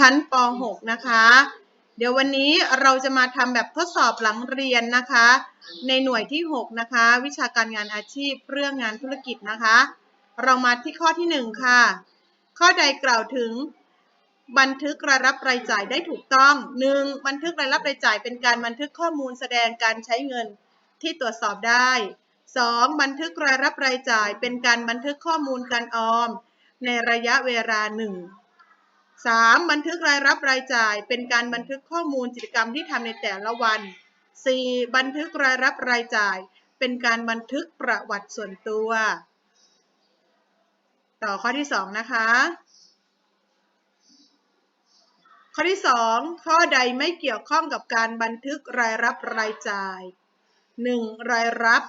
ชั้นป .6 นะคะ เดี๋ยววันนี้เราจะมาทำแบบทดสอบหลังเรียนนะคะ ในหน่วยที่ 6 นะคะ วิชาการงานอาชีพเรื่องงานธุรกิจนะคะ เรามาที่ข้อที่ 1 ค่ะ ข้อใดกล่าวถึง บันทึกรายรับรายจ่ายได้ถูกต้อง 1. บันทึกรายรับรายจ่ายเป็นการบันทึกข้อมูลแสดงการใช้เงินที่ตรวจสอบได้ 2. บันทึกรายรับรายจ่ายเป็นการบันทึกข้อมูลการออม ในระยะเวลาหนึ่ง 3. บันทึกรายรับรายจ่าย เป็นการบันทึกข้อมูลกิจกรรมที่ทำในแต่ละวัน 4. บันทึกรายรับรายจ่าย เป็นการบันทึกประวัติส่วนตัว ต่อข้อที่ 2 นะคะ ข้อที่ 2 ข้อใดไม่เกี่ยวข้องกับการบันทึกรายรับรายจ่าย 1. รายรับ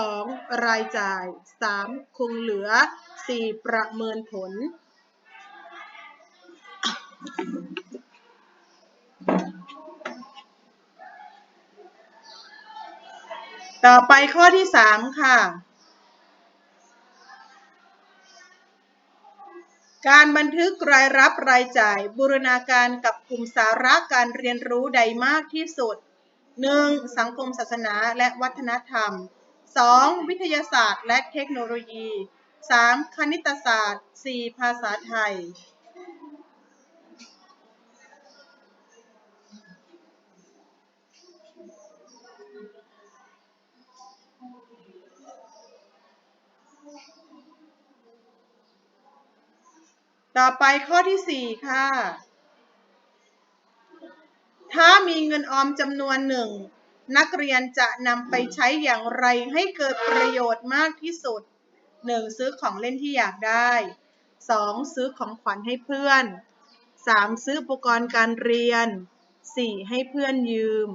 2. รายจ่าย 3. คงเหลือ 4. ประเมินผล ต่อไปข้อที่3ค่ะ การบันทึกรายรับรายจ่ายบูรณาการกับกลุ่มสาระการเรียนรู้ใดมากที่สุด 1. สังคมศาสนาและวัฒนธรรม 2. วิทยาศาสตร์และเทคโนโลยี 3. คณิตศาสตร์ 4. ภาษาไทย ต่อไปข้อที่ 4 ค่ะ ถ้ามีเงินออมจำนวนหนึ่ง นักเรียนจะนำไปใช้อย่างไรให้เกิดประโยชน์มากที่สุด 1. ซื้อของเล่นที่อยากได้ 2. ซื้อของขวัญให้เพื่อน 3. ซื้ออุปกรณ์การเรียน 4. ให้เพื่อนยืม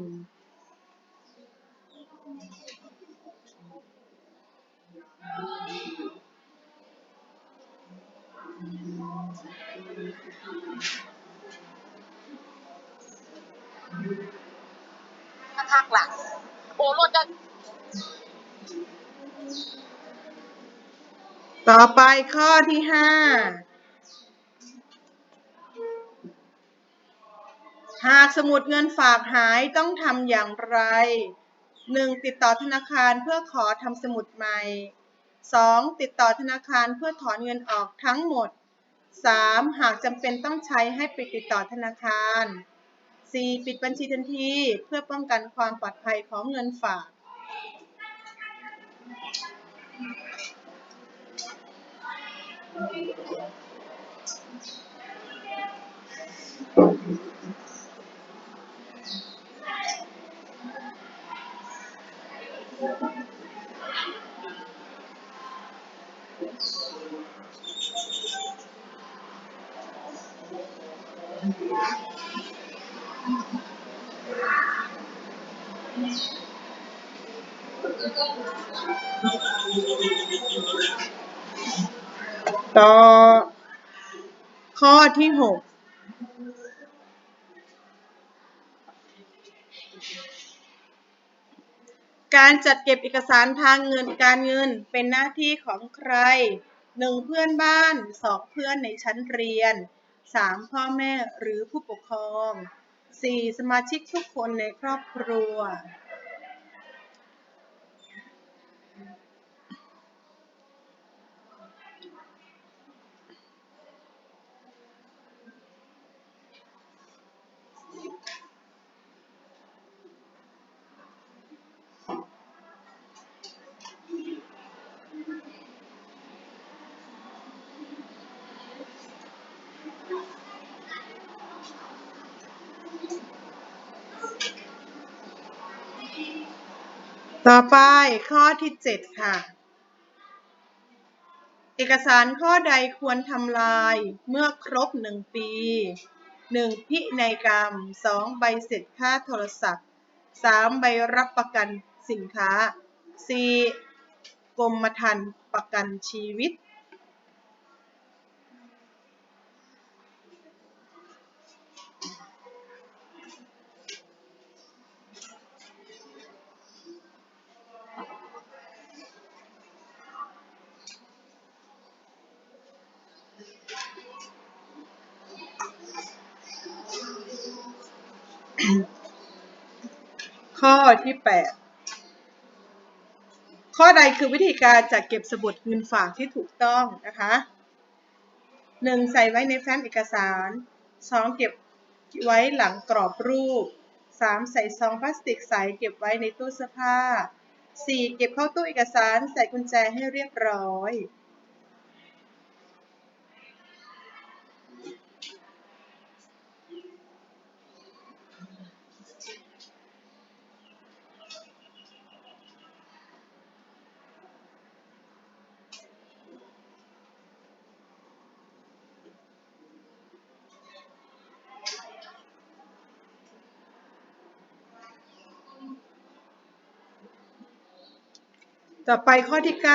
ข้างหลังโอ้รถจะต่อไปข้อที่5หากสมุดเงินฝากหายต้องทำอย่างไร 1. ติดต่อธนาคารเพื่อขอทำสมุดใหม่ 2. ติดต่อธนาคารเพื่อถอนเงินออกทั้งหมด 3. หากจำเป็นต้องใช้ให้ไปติดต่อธนาคาร 4. ปิดบัญชีทันทีเพื่อป้องกันความปลอดภัยของเงินฝาก ต่อ ข้อที่หกการจัดเก็บเอกสารทางเงินการเงินเป็นหน้าที่ของใคร 1. เพื่อนบ้าน 2. เพื่อนในชั้นเรียน 3. พ่อแม่หรือผู้ปกครอง 4. สมาชิกทุกคนในครอบครัว ต่อไปข้อที่7ค่ะ เอกสารข้อใดควรทำลายเมื่อครบ1ปี 1. พินัยกรรม 2. ใบเสร็จค่าโทรศัพท์ 3. ใบรับประกันสินค้า 4. กรมธรรม์ประกันชีวิต ข้อที่ 8 ข้อใดคือวิธีการจัดเก็บสมุดเงินฝากที่ถูกต้องนะคะ 1. ใส่ไว้ในแฟ้มเอกสาร 2. เก็บไว้หลังกรอบรูป 3. ใส่ซองพลาสติกใสเก็บไว้ในตู้เสื้อผ้า 4. เก็บเข้าตู้เอกสารใส่กุญแจให้เรียบร้อย ต่อไปข้อที่ 9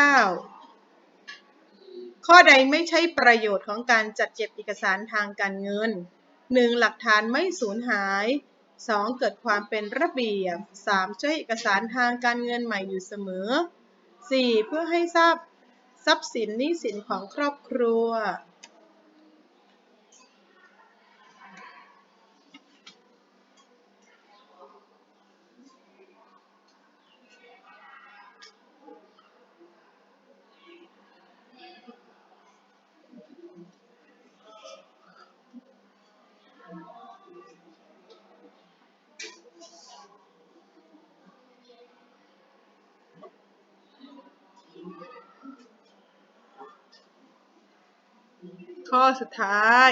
ข้อใดไม่ใช่ประโยชน์ของการจัดเก็บเอกสารทางการเงิน 1. หลักฐานไม่สูญหาย 2. เกิดความเป็นระเบียบ 3. ช่วยเอกสารทางการเงินใหม่อยู่เสมอ 4. เพื่อให้ทราบทรัพย์สินหนี้สินของครอบครัว ข้อสุดท้าย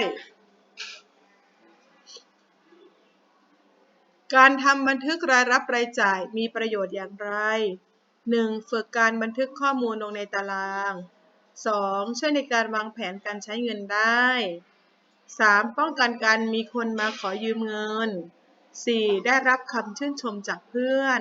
การทำบันทึกรายรับรายจ่ายมีประโยชน์อย่างไร 1. ฝึกการบันทึกข้อมูลลงในตาราง 2. ช่วยในการวางแผนการใช้เงินได้ 3. ป้องกันการมีคนมาขอยืมเงิน 4. ได้รับคำชื่นชมจากเพื่อน